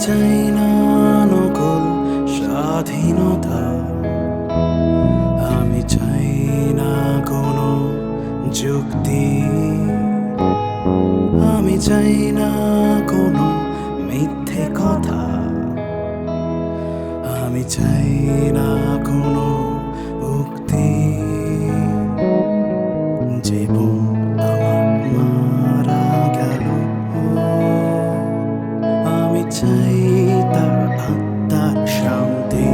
চাই না নকল স্বাধীনতা। আমি চাই না কোনো যুক্তি। আমি চাই না কোনো মিথ্যে কথা। আমি চাই না কোনো চাই তার আত্মার শান্তি।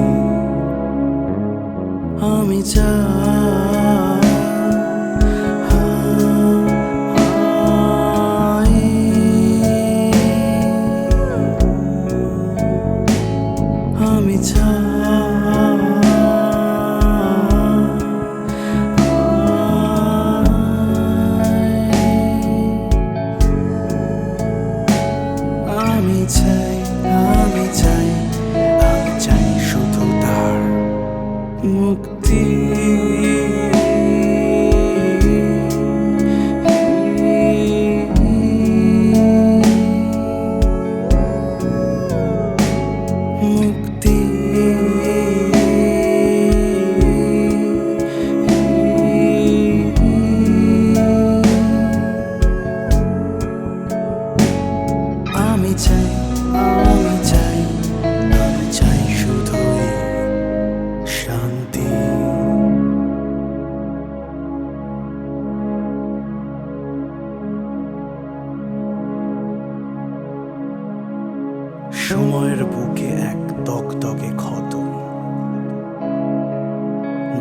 আমি চাই সময়ের বুকে এক দগদগে ক্ষত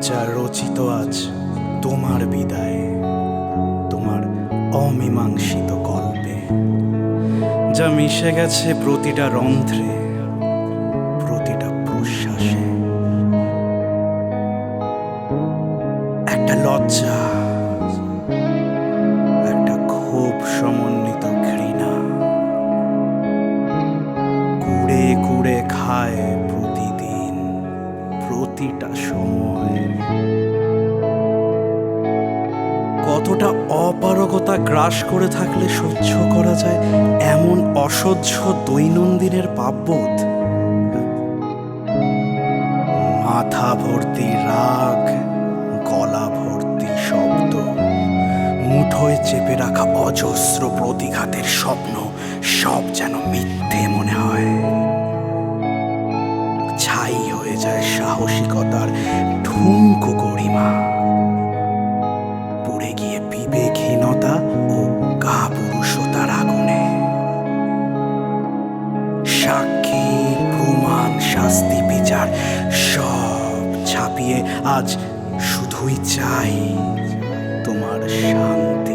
যা রচিত আজ তোমার বিদায়ে, তোমার অমীমাংসিত গল্পে, যা মিশে গেছে প্রতিটা রন্ধ্রে। কতটা অপারগতা গ্রাস করে থাকলে সহ্য করা যায় এমন অসহ্য দৈনন্দিনের পাপবোধ? মাথা ভর্তি রাগ, গলা ভর্তি শব্দ, মুঠোয় চেপে রাখা অজস্র প্রতিঘাতের স্বপ্ন সব যেন মিথ্যে মনে হয়ে। যায় সাহসিকতার ঠুমকো গরিমা পুড়ে গিয়ে বিবেকহীনতা ও কাপুরুষতার আগুনে। সাক্ষী, প্রমাণ, শাস্তি, বিচার, সব ছাপিয়ে আজ শুধুই চাই তোমার শান্তি।